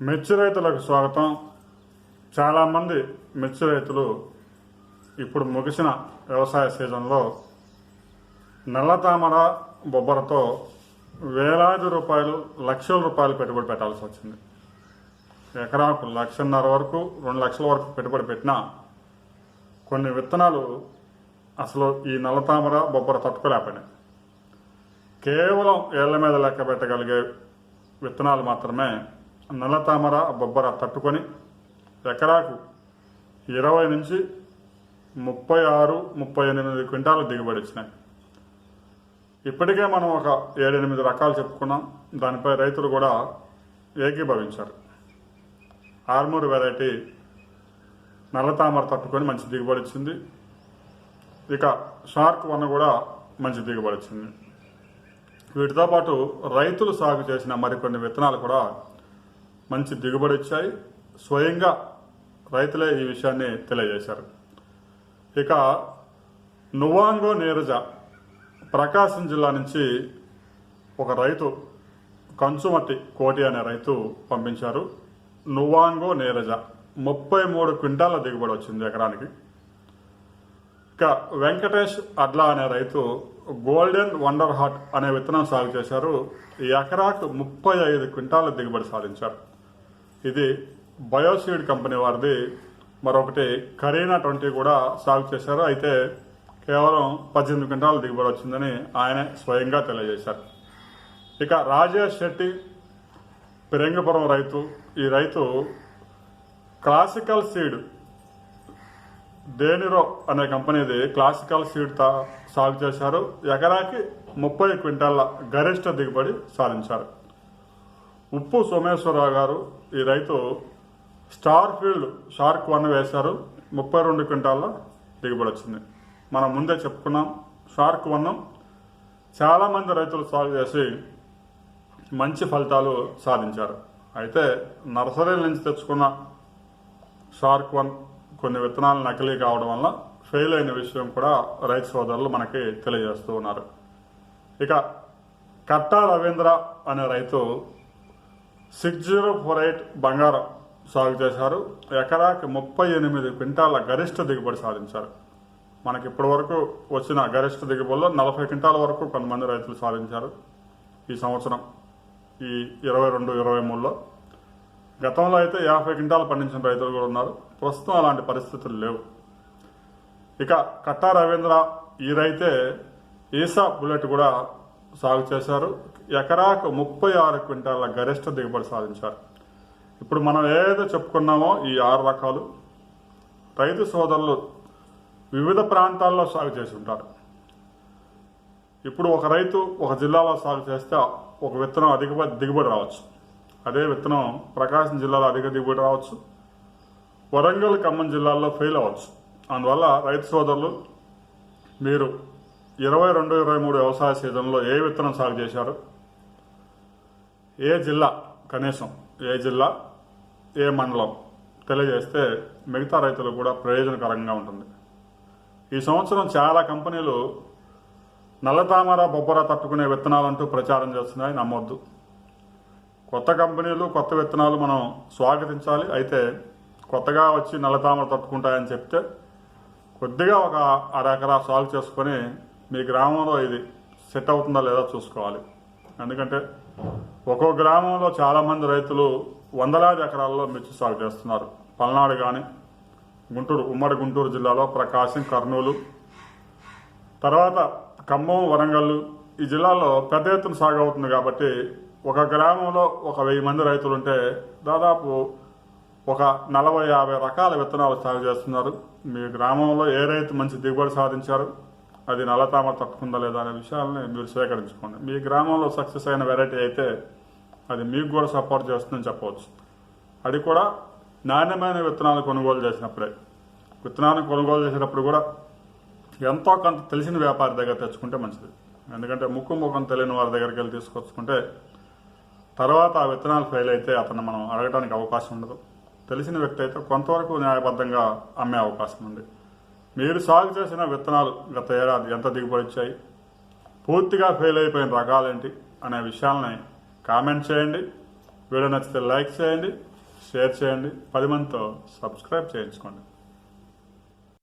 మిర్చి రైతులకు స్వాగతం. చాలామంది మిర్చి రైతులు ఇప్పుడు ముగిసిన వ్యవసాయ సీజన్లో నల్ల తామర బొబ్బరతో వేలాది రూపాయలు లక్షల రూపాయలు పెట్టుబడి పెట్టాల్సి వచ్చింది. ఎకరాకు లక్షన్నర వరకు రెండు లక్షల వరకు పెట్టుబడి పెట్టినా కొన్ని విత్తనాలు అసలు ఈ నల్ల తామర బొబ్బర తట్టుకోలేకపోయినాయి కేవలం ఏళ్ళ మీద లెక్క పెట్టగలిగే విత్తనాలు మాత్రమే నల్ల తామర బొబ్బర తట్టుకొని ఎకరాకు ఇరవై నుంచి ముప్పై ఆరు ముప్పై ఎనిమిది క్వింటాలు దిగుబడి ఇచ్చినాయి ఇప్పటికే మనం ఒక ఏడెనిమిది రకాలు చెప్పుకున్నాం. దానిపై రైతులు కూడా ఏకీభవించారు. ఆర్మూర్ వెరైటీ నల్ల తామర తట్టుకొని మంచి దిగుబడి ఇచ్చింది ఇక షార్క్ వన్ కూడా మంచి దిగుబడి ఇచ్చింది వీటితో పాటు రైతులు సాగు చేసిన మరికొన్ని విత్తనాలు కూడా మంచి దిగుబడి వచ్చాయి. స్వయంగా రైతులే ఈ విషయాన్ని తెలియజేశారు. ఇక నువాంగో నీరజ ప్రకాశం జిల్లా నుంచి ఒక రైతు కంచుమట్టి కోటి అనే రైతు పంపించారు. నువాంగో నీరజ ముప్పై మూడు క్వింటాల దిగుబడి వచ్చింది ఎకరానికి. ఇక వెంకటేష్ అడ్లా అనే రైతు గోల్డెన్ వండర్ హార్ట్ అనే విత్తనం సాగు చేశారు. ఈ ఎకరాకు ముప్పై ఐదు క్వింటాల దిగుబడి సాధించారు. ఇది బయోసీడ్ కంపెనీ వారిది. మరొకటి కరీనా ట్వంటీ కూడా సాగు చేశారు. అయితే కేవలం పద్దెనిమిది క్వింటాల దిగుబడి వచ్చిందని ఆయన స్వయంగా తెలియజేశారు. ఇక రాజేష్ శెట్టి పిరంగపురం రైతు. ఈ రైతు క్లాసికల్ సీడ్ దేనిరో అనే కంపెనీది క్లాసికల్ సీడ్ తా సాగు చేశారు. ఎకరాకి ముప్పై క్వింటాల గరిష్ట దిగుబడి సాధించారు. ఉప్పు సోమేశ్వరరావు గారు ఈ రైతు స్టార్ ఫీల్డ్ షార్క్ వన్ వేశారు. ముప్పై రెండు క్వింటాల దిగుబడి వచ్చింది. మనం ముందే చెప్పుకున్నాం షార్క్ వన్ చాలామంది రైతులు సాగు చేసి మంచి ఫలితాలు సాధించారు. అయితే నర్సరీల నుంచి తెచ్చుకున్న షార్క్ వన్ కొన్ని విత్తనాలు నకిలీ కావడం వల్ల ఫెయిల్ అయిన విషయం కూడా రైతు సోదరులు మనకి తెలియజేస్తూ ఉన్నారు. ఇక కట్టా రవీంద్ర అనే రైతు సిక్స్ జీరో ఫోర్ ఎయిట్ బంగారం సాగు చేశారు. ఎకరాకి ముప్పై ఎనిమిది క్వింటాల గరిష్ట దిగుబడి సాధించారు. మనకి ఇప్పటి వరకు వచ్చిన గరిష్ట దిగుబడిలో నలభై క్వింటాల వరకు కొంతమంది రైతులు సాధించారు ఈ సంవత్సరం ఈ ఇరవై రెండు ఇరవై మూడులో. గతంలో అయితే యాభై క్వింటాలు పండించిన రైతులు కూడా ఉన్నారు. ప్రస్తుతం అలాంటి పరిస్థితులు లేవు. ఇక కట్టా రవీంద్ర ఈ రైతే ఈసా బుల్లెట్ కూడా సాగు చేశారు. ఎకరాకు ముప్పై ఆరు క్వింటాల గరిష్ట దిగుబడి సాధించారు. ఇప్పుడు మనం ఏదో చెప్పుకున్నామో ఈ ఆరు రకాలు. రైతు సోదరులు వివిధ ప్రాంతాల్లో సాగు చేసి ఉంటారు. ఇప్పుడు ఒక రైతు ఒక జిల్లాలో సాగు చేస్తే ఒక విత్తనం అధిక దిగుబడి రావచ్చు. అదే విత్తనం ప్రకాశం జిల్లాలో అధిక దిగుబడి రావచ్చు. వరంగల్ ఖమ్మం జిల్లాల్లో ఫెయిల్ అవ్వచ్చు. అందువల్ల రైతు సోదరులు మీరు ఇరవై రెండు ఇరవై మూడు వ్యవసాయ సీజన్లో ఏ విత్తనం సాగు చేశారు? ఏ జిల్లా కనీసం ఏ జిల్లా ఏ మండలం? తెలియజేస్తే మిగతా రైతులకు కూడా ప్రయోజనకరంగా ఉంటుంది. ఈ సంవత్సరం చాలా కంపెనీలు నల్లతామర బొబ్బర తట్టుకునే విత్తనాలంటూ ప్రచారం చేస్తున్నాయి నమ్మొద్దు. కొత్త కంపెనీలు కొత్త విత్తనాలు మనం స్వాగతించాలి అయితే కొత్తగా వచ్చి నల్లతామర తట్టుకుంటాయని చెప్తే కొద్దిగా ఒక అరెకరా సాల్వ్ చేసుకొని మీ గ్రామంలో ఇది సెట్ అవుతుందా లేదా చూసుకోవాలి. ఎందుకంటే ఒక్కో గ్రామంలో చాలామంది రైతులు వందలాది ఎకరాల్లో మిర్చి సాగు చేస్తున్నారు. పల్నాడు కానీ గుంటూరు ఉమ్మడి గుంటూరు జిల్లాలో ప్రకాశం కర్నూలు తర్వాత ఖమ్మం వరంగల్ ఈ జిల్లాలో పెద్ద ఎత్తున సాగు అవుతుంది కాబట్టి ఒక గ్రామంలో ఒక వెయ్యి మంది రైతులు ఉంటే దాదాపు ఒక నలభై యాభై రకాల విత్తనాలు సాగు చేస్తున్నారు. మీ గ్రామంలో ఏ రైతు మంచి దిగుబడి సాధించారు? అది నల్లతామర తట్టుకుందా లేదా అనే విషయాలని మీరు సేకరించుకోండి మీ గ్రామంలో సక్సెస్ అయిన వెరైటీ అయితే అది మీకు కూడా సపోర్ట్ చేస్తుందని చెప్పవచ్చు. అది కూడా నాణ్యమైన విత్తనాలు కొనుగోలు చేసినప్పుడే. విత్తనాలను కొనుగోలు చేసేటప్పుడు కూడా ఎంతో కొంత తెలిసిన వ్యాపారి దగ్గర తెచ్చుకుంటే మంచిది. ఎందుకంటే ముక్కు ముఖం తెలియని వారి దగ్గరికి వెళ్ళి తీసుకొచ్చుకుంటే తర్వాత ఆ విత్తనాలు ఫెయిల్ అయితే అతను మనం అడగడానికి అవకాశం ఉండదు. తెలిసిన వ్యక్తి అయితే కొంతవరకు న్యాయబద్ధంగా అమ్మే అవకాశం ఉంది. మీరు సాగు చేసిన విత్తనాలు గత ఏడాది ఎంత దిగుబడి ఇచ్చాయి పూర్తిగా ఫెయిల్ అయిపోయిన రకాలేంటి అనే విషయాలని కామెంట్ చేయండి. వీడియో నచ్చితే లైక్ చేయండి షేర్ చేయండి. పది మందితో సబ్స్క్రైబ్ చేయించుకోండి.